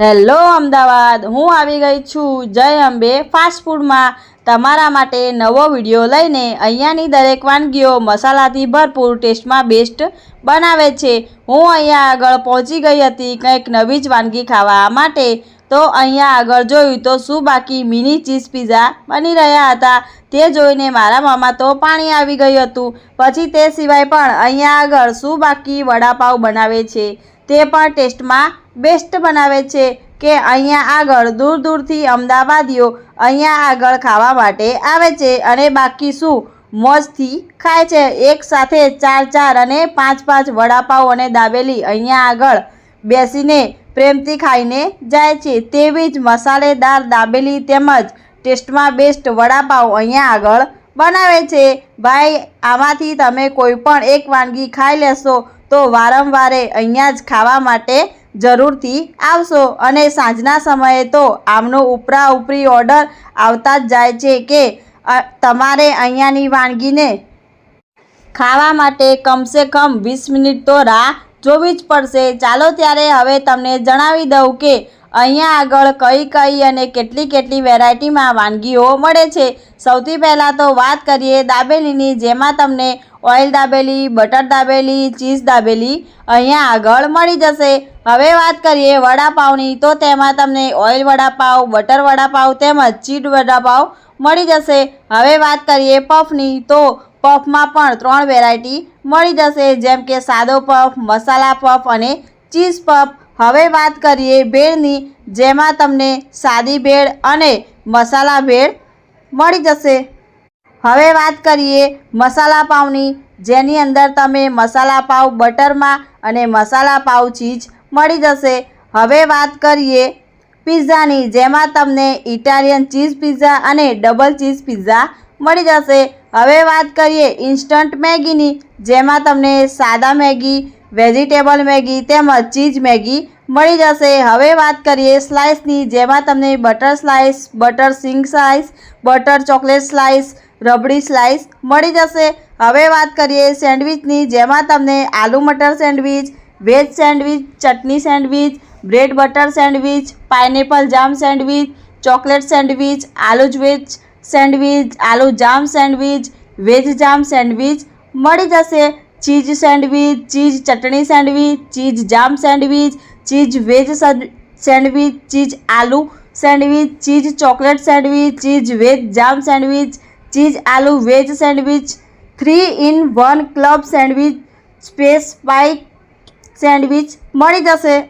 Hello, Ahmedabad. હું આવી ગઈ છું. જય અંબે ફાસ્ટફૂડમાં તમારા માટે નવો વીડિયો લઈને અહીંયાની દરેક વાનગીઓ મસાલાથી ભરપૂર ટેસ્ટમાં બેસ્ટ બનાવે છે. હું અહીંયા આગળ પહોંચી ગઈ હતી કંઈક નવી જ વાનગી ખાવા માટે. તો અહીંયા આગળ જોયું તો શું બાકી મિની ચીઝ પીઝા બની રહ્યા હતા. તે જોઈને મારા મામા તો પાણી આવી ગયું હતું. પછી તે સિવાય પણ અહીંયા આગળ શું બાકી વડાપાવ બનાવે છે? તે પણ ટેસ્ટમાં બેસ્ટ બનાવે છે કે અહીંયા આગળ દૂર દૂરથી અમદાવાદીઓ અહીંયા આગળ ખાવા માટે આવે છે અને બાકી શું મોજથી ખાય છે. એક સાથે ચાર ચાર અને પાંચ પાંચ વડાપાઉં અને દાબેલી અહીંયા આગળ બેસીને પ્રેમથી ખાઈને જાય છે. તેવી જ મસાલેદાર દાબેલી તેમજ ટેસ્ટમાં બેસ્ટ વડાપાઉં અહીંયા આગળ બનાવે છે. ભાઈ, આમાંથી તમે કોઈ પણ એક વાનગી ખાઈ લેશો તો વારંવારે અહીંયા જ ખાવા માટે જરૂરથી આવશો. અને સાંજના સમયે તો આમનો ઉપરા ઉપરી ઓર્ડર આવતા જ જાય છે કે તમારે અહીંયાની વાનગીને ખાવા માટે કમસે કમ વીસ મિનિટ તો રાહ જોવી જ પડશે. ચાલો ત્યારે હવે તમને જણાવી દઉં કે અહીંયા આગળ કઈ કઈ અને કેટલી કેટલી વેરાયટીમાં વાનગીઓ મળે છે? સૌથી પહેલાં તો વાત કરીએ દાબેલીની, જેમાં તમને oil dabeli, butter dabeli, cheese dabeli અહીંયા આગળ મળી જશે. હવે વાત કરીએ વડાપાવની, તો તેમાં તમને ઓઇલ વડાપાવ, બટર વડાપાવ તેમજ ચીડ વડાપાવ મળી જશે. હવે વાત કરીએ પફની, તો પફમાં પણ ત્રણ વેરાયટી મળી જશે, જેમ કે સાદો પફ, મસાલા પફ અને ચીઝ પફ. હવે વાત કરીએ ભેળની, જેમાં તમને સાદી ભેળ અને મસાલા ભેળ મળી જશે. હવે વાત કરીએ મસાલા પાઉની, જેની અંદર તમે મસાલા પાવ બટરમાં અને મસાલા પાવ ચીજ મળી જશે. હવે વાત કરીએ પિઝાની, જેમાં તમને ઇટાલિયન ચીઝ પિઝા અને ડબલ ચીઝ પિઝા મળી જશે. હવે વાત કરીએ ઇન્સ્ટન્ટ મેગીની, જેમાં તમને સાદા મેગી વેજીટેબલ મેગી તેમજ ચીઝ મેગી મળી જશે. હવે વાત કરીએ સ્લાઇસની, જેમાં તમને બટર સ્લાઇસ, બટર સિંગ slice, butter chocolate slice, rabdi slice મળી જશે. હવે વાત કરીએ સેન્ડવિચની, જેમાં તમને aloo matar sandwich, veg sandwich, chutney sandwich, bread butter sandwich, pineapple jam sandwich, chocolate sandwich, aloo veg sandwich, aloo jam sandwich, veg jam sandwich મળી જશે. Cheese sandwich cheese chutney sandwich cheese jam sandwich cheese veg son- sandwich cheese aloo sandwich cheese chocolate sandwich cheese veg jam sandwich cheese aloo veg sandwich three in one club sandwich space spike sandwich મળી જશે.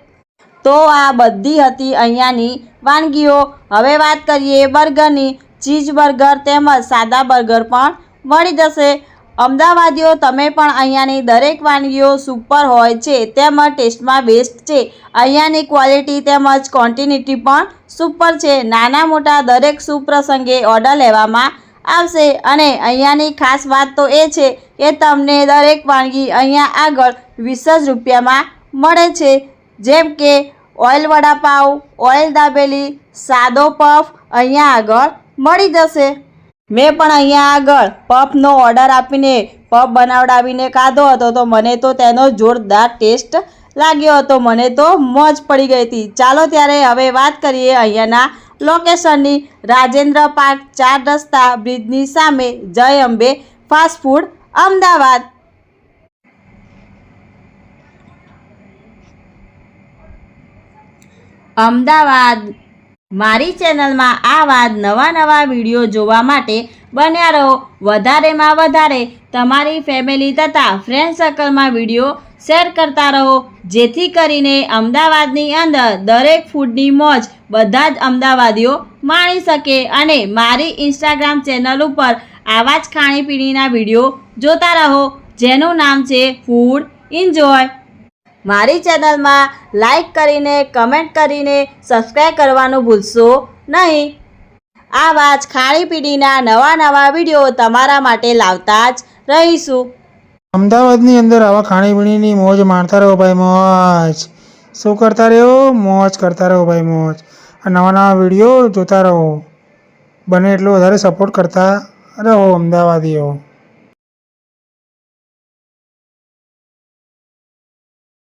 તો આ બધી હતી અહીંયાની વાનગીઓ. હવે વાત કરીએ બર્ગરની. ચીઝ બર્ગર તેમજ સાદા બર્ગર પણ મળી જશે. અમદાવાદીઓ, તમે પણ અહીંયાની દરેક વાનગીઓ સુપર હોય છે, તેમજ ટેસ્ટમાં બેસ્ટ છે. અહીંયાની ક્વોલિટી તેમજ ક્વોન્ટિનિટી પણ સુપર છે. નાના મોટા દરેક સુપ્રસંગે ઓર્ડર લેવામાં આવશે. અને અહીંયાની ખાસ વાત તો એ છે કે તમને દરેક વાનગી અહીંયા આગળ વીસ જ રૂપિયામાં મળે છે. જેમ કે ઓઇલ વડાપાઉં ઓઇલ દાબેલી, સાદો પફ અહીંયા આગળ મળી જશે. મેં પણ અહીંયા આગળ પફનો ઓર્ડર આપીને, પફ બનાવડાવીને ખાધો હતો, તો મને તો તેનો જોરદાર ટેસ્ટ લાગ્યો હતો. મને તો મોજ પડી ગઈ હતી. ચાલો ત્યારે હવે વાત કરીએ અહીંયાના લોકેશનની. રાજેન્દ્ર પાર્ક ચાર રસ્તા બ્રિજની સામે. જય અંબે. ફાસ્ટફૂડ અમદાવાદ. અમદાવાદ. મારી ચેનલમાં આવા વાત નવા નવા વીડિયો જોવા માટે બન્યા રહો. વધારેમાં વધારે તમારી ફેમિલી તથા ફ્રેન્ડ સર્કલમાં વીડિયો શેર કરતા રહો. જેથી કરીને અમદાવાદની અંદર દરેક ફૂડની મોજ બધા જ અમદાવાદીઓ માણી શકે અને મારી ઇન્સ્ટાગ્રામ ચેનલ ઉપર આવા જ ખાણીપીણીના વીડિયો જોતા રહો. જેનું નામ છે ફૂડ એન્જોય મારી ચેનલમાં લાઈક કરીને, કમેન્ટ કરીને સબસ્ક્રાઈબ કરવાનું ભૂલશો નહીં. આવા જ ખાણીપીણીના નવા નવા વીડિયો તમારા માટે લાવતા જ રહીશું. અમદાવાદની અંદર આવા ખાણીપીણીની મોજ માણતા રહો ભાઈ મોજ. શું કરતા રહો મોજ કરતા રહો ભાઈ મોજ. નવા નવા વીડિયો જોતા રહો. બને એટલો વધારે સપોર્ટ કરતા રહો અમદાવાદીઓ.